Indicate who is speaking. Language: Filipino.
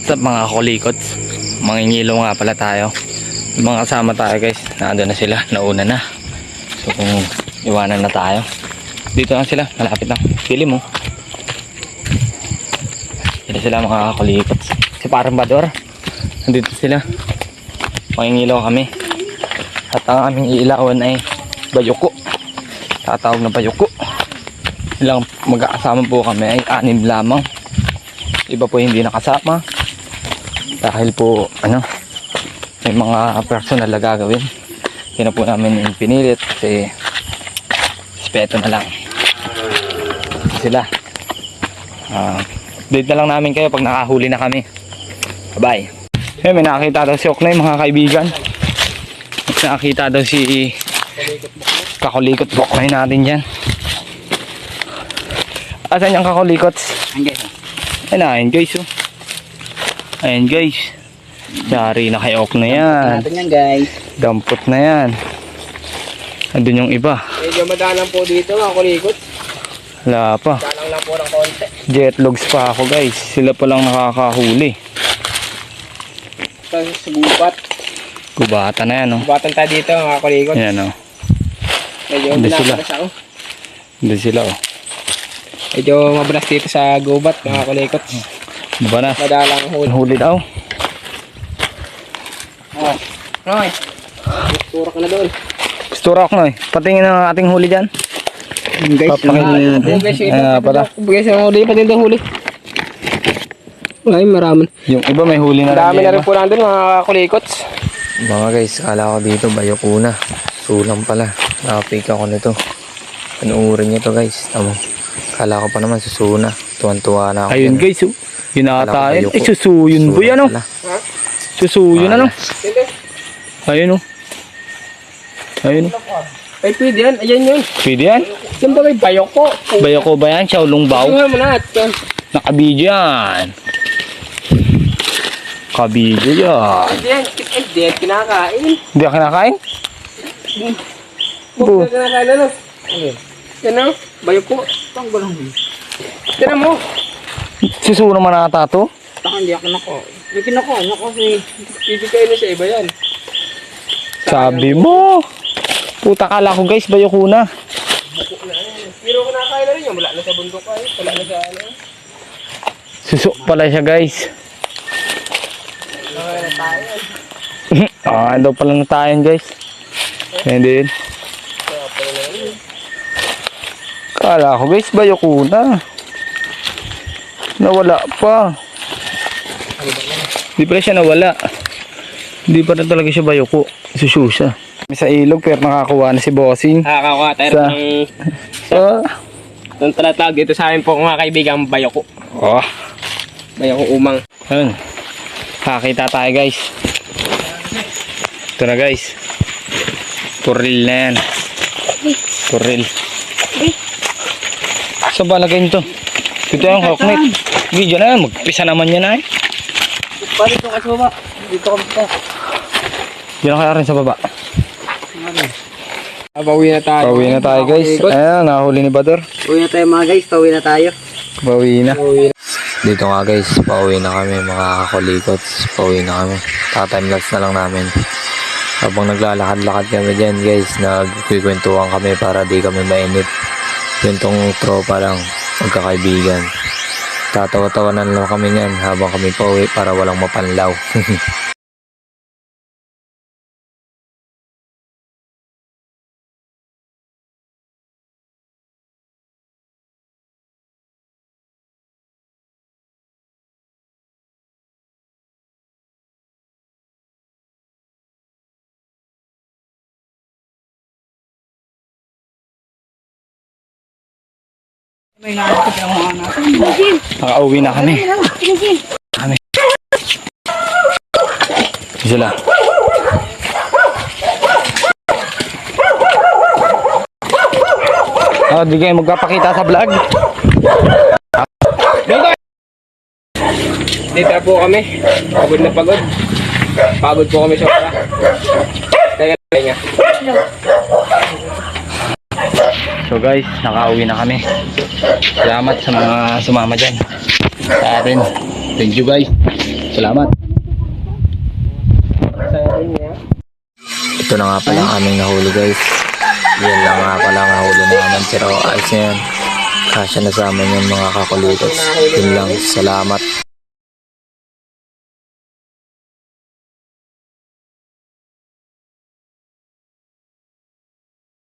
Speaker 1: What's up mga kulikots? Mangingilo nga pala tayo. Mga kasama tayo guys, nando na sila, nauna na. So kung iwanan na tayo. Dito lang sila, malapit lang. Pili mo. Dito sila mga kulikots. Si parang bador. Nandito sila. Mangingilo kami. At ang aming iilawan ay bayuko. Tatawag na bayuko. Ilang mag-aasama po kami ay anim lamang iba po hindi nakasama dahil po ano may mga personal na gagawin yun na po namin pinilit kasi respeto na lang. Sila. Ah, update na lang namin kayo pag nakahuli na kami. Bye eh, may nakakita daw si Oknay mga kaibigan. May nakakita daw si kakulikot Oknay natin dyan. Asan yung na, ayun guys oh. Ayun guys. Yari na kay Ok na yan.
Speaker 2: Natin yan guys.
Speaker 1: Dampot na yan. Andun yung iba.
Speaker 2: Medyo madalang po dito mga kulikot.
Speaker 1: Wala pa.
Speaker 2: Dalang lang po ng konti.
Speaker 1: Jetlogs pa ako guys. Sila pa lang nakakahuli.
Speaker 2: Tapos sa gubat.
Speaker 1: Kubata na yan oh.
Speaker 2: Gubatan tayo dito mga kulikot.
Speaker 1: Yan oh.
Speaker 2: Medyo
Speaker 1: Hindi sila.
Speaker 2: binabalas ako.
Speaker 1: Andun sila oh.
Speaker 2: Medyo mabalas dito sa gubat mga kulikot.
Speaker 1: Diba na?
Speaker 2: Madalang huli.
Speaker 1: Huli daw.
Speaker 2: Oh. Roy. Turo ka na doon.
Speaker 1: No eh. Patingin ang ating huli dyan.
Speaker 2: Guys,
Speaker 1: Papakita natin.
Speaker 2: Iba.
Speaker 1: pala.
Speaker 2: Guys, yung huli. Pati yung huli. Ay, marami.
Speaker 1: Yung iba may huli na
Speaker 2: Marami
Speaker 1: rin.
Speaker 2: na rin po nandun mga kulikots.
Speaker 1: Mga guys, kala ko dito bayokuna. Sulam pala. Nakapik ako nito. Panuurin niyo to guys. Tamo. Kala ko pa naman susuna. Tuwan-tuwa na ako.
Speaker 3: Ayun guys, oh. yun ata yun.
Speaker 1: bayoko.
Speaker 3: Eh, susuyon po
Speaker 1: Sulam
Speaker 3: yan, oh.
Speaker 1: pala.
Speaker 3: Susuyon, ano? Ayun, oh. Ayun, oh.
Speaker 2: Ay, pwede yan. Ayan yun.
Speaker 3: Pwede yan.
Speaker 2: Yan ba may bayok po?
Speaker 3: Bayo ko ba yan? Xiaolong bao.
Speaker 2: Tingnan mo na. at yan.
Speaker 3: Nakabidyo yan. Kabidyo yan.
Speaker 2: Hindi yan. Hindi yan. Kinakain.
Speaker 3: Hindi ka kinakain? Bu.
Speaker 2: Huwag ka kinakain na lang. Yan na. Bayok po. Tanggal lang. Tignan mo.
Speaker 3: Susuno man ata to.
Speaker 2: Baka hindi ako nako. Hindi kinako. Nako kasi bibigay na sa iba yan.
Speaker 3: Sabi mo. Puta kala ko guys, bayo ko na.
Speaker 2: Pero kinakain na rin yan. Wala na sa bundok ay. Wala na sa ano.
Speaker 3: Suso pala siya guys. Ah, daw pala na tayo guys. And then,
Speaker 2: Kaya pala na yun.
Speaker 3: Kala ko guys, bayo ko na. Nawala pa. Di pala siya nawala. Hindi pa rin talaga siya bayo ko. Sususa. Sa ilog pero nakakuha na si Bossing.
Speaker 2: Nakakakuha tayo
Speaker 3: Sa-
Speaker 2: ng
Speaker 3: So,
Speaker 2: ng talatag dito sa amin po mga kaibigan bayoko.
Speaker 3: oh,
Speaker 2: Bayoko umang.
Speaker 3: Ayun. Kakita tayo guys. Ito na guys. Turil na yan. Turil. Saan ba lagay nito? Ito yung hawknet. Video na yan. Magpisa naman yan ay.
Speaker 2: Paano ito kasi ba? Dito kami pa.
Speaker 3: Diyan kaya rin sa baba.
Speaker 2: Bawi na tayo.
Speaker 3: Pauwi na tayo guys. Ayan, nahuli ni Bador.
Speaker 2: Bawi na tayo mga guys. Bawi na tayo.
Speaker 3: Pauwi na.
Speaker 2: Bawi na.
Speaker 1: Dito nga guys, pauwi na kami mga kakulikots. Pauwi na kami. Tatimelaps na lang namin. Habang naglalakad-lakad kami dyan guys, nagkikwentuhan kami para di kami mainip. Yun tong tropa lang, magkakaibigan. Tatawa-tawanan lang kami niyan habang kami pauwi para walang mapanlaw.
Speaker 3: Nakauwi na kami. Kami. Sila. Oh, di kayo magpapakita sa vlog.
Speaker 2: Dito po kami. Pagod na pagod. Pagod po kami sobra. Kaya nga.
Speaker 3: So guys, nakauwi na kami. Salamat sa mga sumama dyan. Sa atin. Thank you guys. Salamat.
Speaker 1: Ito na nga pala aming nahuli guys. Yan lang nga pala nahuli namin. Pero ayos na yan. Kasya na sa amin yung mga kakulitos. Yun lang. Salamat.